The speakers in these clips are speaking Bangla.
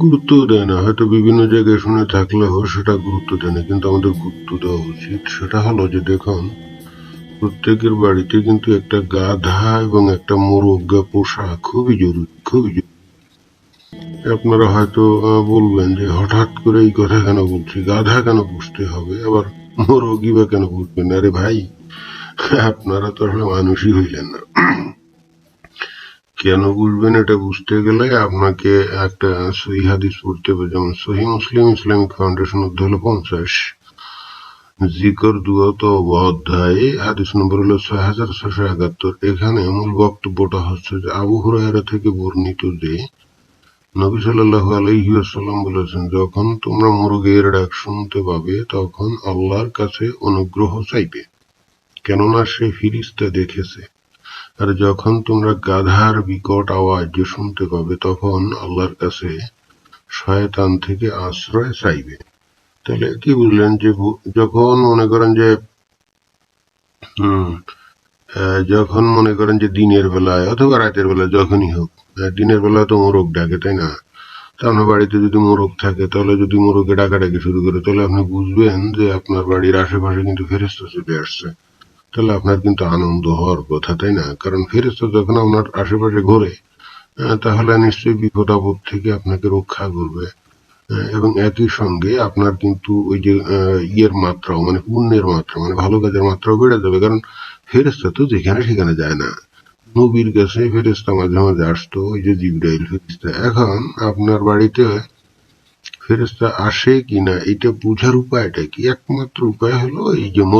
গুরুত্ব দেয় না। হয়তো বিভিন্ন জায়গায় শুনে থাকলেও সেটা গুরুত্ব দেয় না। কিন্তু আমাদের গুরুত্ব দেওয়া উচিত। সেটা হলো যে দেখুন, প্রত্যেকের বাড়িতে কিন্তু একটা গাধা এবং একটা মোরগ পোষা খুবই জরুরি খুবই জরুরি। আপনারা হয়তো বলবেন যে হঠাৎ করে এই কথা কেন বলছি? গাধা কেন পুষতে হবে? আবার মোরগই বা কেন পুষবেন আরে ভাই, আপনারা তো আসলে মানুষই হইলেন না। কেন বুঝবেন এটা বুঝতে গেলে আপনাকে একটা সহি হাদিস পড়তে হবে, যেমন সহি মুসলিম ইসলামিক ফাউন্ডেশন অধ্যায় হলো পঞ্চাশ। জিকর দুয়ত অধ্যায়, হাদিস নম্বর হলো ছয় হাজার ছশো একাত্তর। এখানে মূল বক্তব্যটা হচ্ছে যে আবু হুরায়রা থেকে বর্ণিত যে নবী সাল্লাল্লাহু আলাইহি ওয়াসাল্লাম বলেছেন, যখন তোমরা মুরগের ডাক শুনতে পাবে, তখন আল্লাহর কাছে অনুগ্রহ চাইবে। কেননা সে ফিরিস্তা দেখেছে। আর যখন তোমরা গাধার বিকট আওয়াজ শুনতে পাবে, তখন আল্লাহর কাছে শয়তান থেকে আশ্রয় চাইবে। তাহলে কি বুঝলেন যে যখন মনে করেন যে যখন মনে করেন যে দিনের বেলায়, অথবা রাতের বেলায়, যখনই হোক দিনের বেলায় তো মোরগ ডাকে, তাই না? তা আপনার বাড়িতে যদি মোরগ থাকে, তাহলে যদি মোরগে ডাকাডাকি শুরু করে, তাহলে আপনি বুঝবেন যে আপনার বাড়ির আশেপাশে কিন্তু ফেরেস্তা চলে আসছে। তাহলে আপনার কিন্তু আনন্দ হওয়ার কথা তাই না? কারণ ফেরেস্তা যখন আপনার আশেপাশে ঘোরে তাহলে নিশ্চয়ই বিপদ আপদ থেকে আপনাকে রক্ষা করবে। এবং একই সঙ্গে আপনার কিন্তু ওই যে ইয়ের মাত্রাও মানে পুণ্যের মাত্রা মানে ভালো কাজের মাত্রাও বেড়ে যাবে। কারণ ফেরেস্তা তো যেখানে সেখানে যায় না। নবীর কাছে ফেরেস্তা মাঝে মাঝে আসতো ওই যে জিব্রাইল ফেরেস্তা এখন আপনার বাড়িতে ফেরেস্তা আসে কিনা এটা বোঝার উপায়টা কি? একমাত্র উপায় হলো এই যে আহ,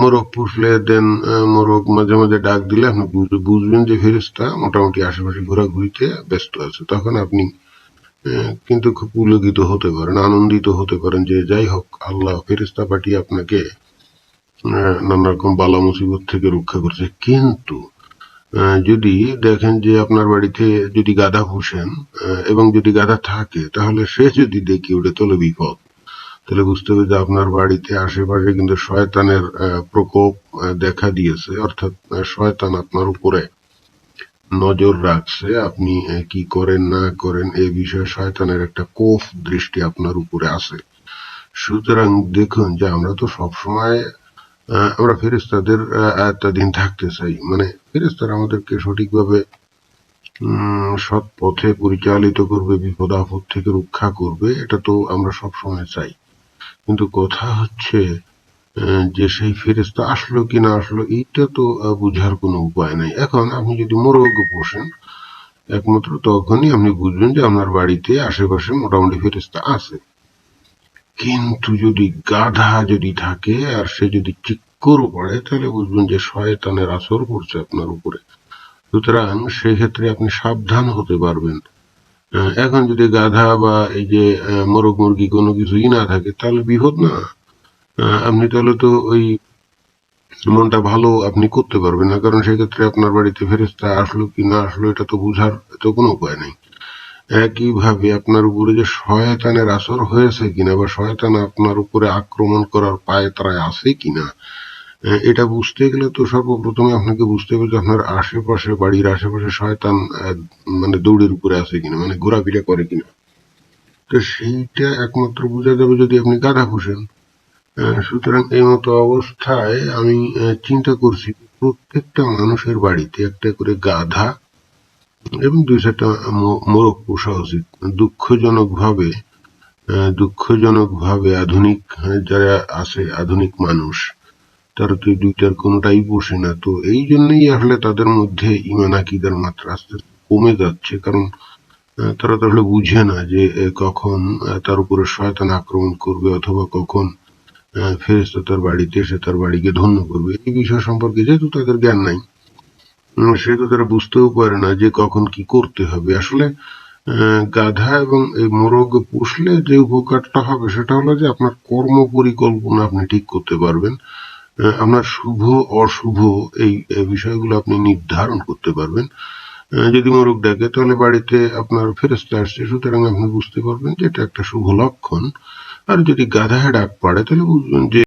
মোরগ পুষলে দেন মোরগ মাঝে মাঝে ডাক দিলে আপনি বুঝ- বুঝবেন যে ফেরেস্তা মোটামুটি আশেপাশে ঘোরাঘুরিতে ব্যস্ত আছে। তখন আপনি কিন্তু খুব পুলকিত হতে পারেন, আনন্দিত হতে পারেন যে যাই হোক, আল্লাহ ফেরেস্তা পাঠিয়ে আপনাকে নানা রকম বালা মুসিবত থেকে রক্ষা করছে। কিন্তু যদি দেখেন যে আপনার বাড়িতে যদি গাধা পুষেন এবং যদি গাধা থাকে, তাহলে সে যদি দেখে ওঠে, তাহলে বিপদ। তাহলে বুঝতে হবে যে আপনার বাড়িতে আশেপাশে কিন্তু শয়তানের প্রকোপ দেখা দিয়েছে। অর্থাৎ শয়তান আপনার উপরে নজর রাখছে, আপনি কি করেন, না করেন এই বিষয়ে শয়তানের একটা কোফ দৃষ্টি আপনার উপরে আছে। সুতরাং দেখুন যে আমরা তো সবসময় আমরা ফেরেস্তাদের আয়ত্তাধীন থাকতে চাই। মানে ফেরেস্তারা আমাদেরকে সঠিকভাবে সৎ পথে পরিচালিত করবে বিপদ আপদ থেকে রক্ষা করবে, এটা তো আমরা সব সময় চাই। কিন্তু কথা হচ্ছে যে সেই ফেরেস্তা আসলো কি না আসলো, এইটা তো বুঝার কোনো উপায় নাই। এখন আপনি যদি মোরগ পোষেন, একমাত্র তখনই আপনি বুঝবেন যে আপনার বাড়িতে আশেপাশে মোটামুটি ফেরেস্তা আছে। কিন্তু যদি গাধা যদি থাকে আর সে যদি চিক্কর পড়ে, তাহলে বুঝবেন যে শয়তানের আসর পড়ছে আপনার উপরে। সুতরাং সেক্ষেত্রে আপনি সাবধান হতে পারবেন। এখন যদি গাধা বা এই যে মোরগ মুরগি কোনো কিছুই না থাকে, তাহলে বিপদ না। আপনি তাহলে তো ওই মনটা ভালো আপনি করতে পারবেন না, কারণ সেক্ষেত্রে আপনার বাড়িতে ফেরেস্তা আসলো কি না আসলো, এটা তো বুঝার তো কোনো উপায় নেই। একইভাবে আপনার উপরে যে শয়তানের আসর হয়েছে কিনা বা শয়তান আপনার উপরে আক্রমণ করার পায়ে তারায় আছে কিনা এটা বুঝতে গেলে তো সর্বপ্রথমে আপনাকে বুঝতে হবে যে আপনার আশেপাশে বাড়ির আশেপাশে শয়তান মানে দৌড়ের উপরে আছে কিনা মানে ঘোরাফেরা করে কিনা। তো সেইটা একমাত্র বোঝা যাবে যদি আপনি গাধা আহ, সুতরাং এই মতো অবস্থায় আমি চিন্তা করছি প্রত্যেকটা মানুষের বাড়িতে একটা করে গাধা এবং দুই চারটা মোরগ পোষা উচিত। দুঃখজনক ভাবে দুঃখজনক ভাবে আধুনিক যারা আছে আধুনিক মানুষ তারা তো দুইটার কোনোটাই বসে না। তো এই জন্যই আসলে তাদের মধ্যে ইমান আকিদার মাত্রা আস্তে কমে যাচ্ছে। কারণ তারা তো আসলে বুঝে না যে কখন তার উপরে শয়তান আক্রমণ করবে অথবা কখন ফেরেস্তা তার বাড়িতে এসে তার বাড়িকে ধন্য করবে। এই বিষয় সম্পর্কে যেহেতু তাদের জ্ঞান নাই সেহেতু তারা বুঝতেও পারে না যে কখন কি করতে হবে। আসলে গাধা এবং এই মোরগ পুষলে যে উপকারটা হবে সেটা হলো যে আপনার কর্ম পরিকল্পনা আপনি ঠিক করতে পারবেন। আপনার শুভ, অশুভ এই বিষয়গুলো আপনি নির্ধারণ করতে পারবেন। যদি মোরগ ডাকে, তাহলে বাড়িতে আপনার ফেরস্তা আসছে, সুতরাং আপনি বুঝতে পারবেন যে এটা একটা শুভ লক্ষণ। আর যদি গাধা ডাক পড়ে, তাহলে বুঝবেন যে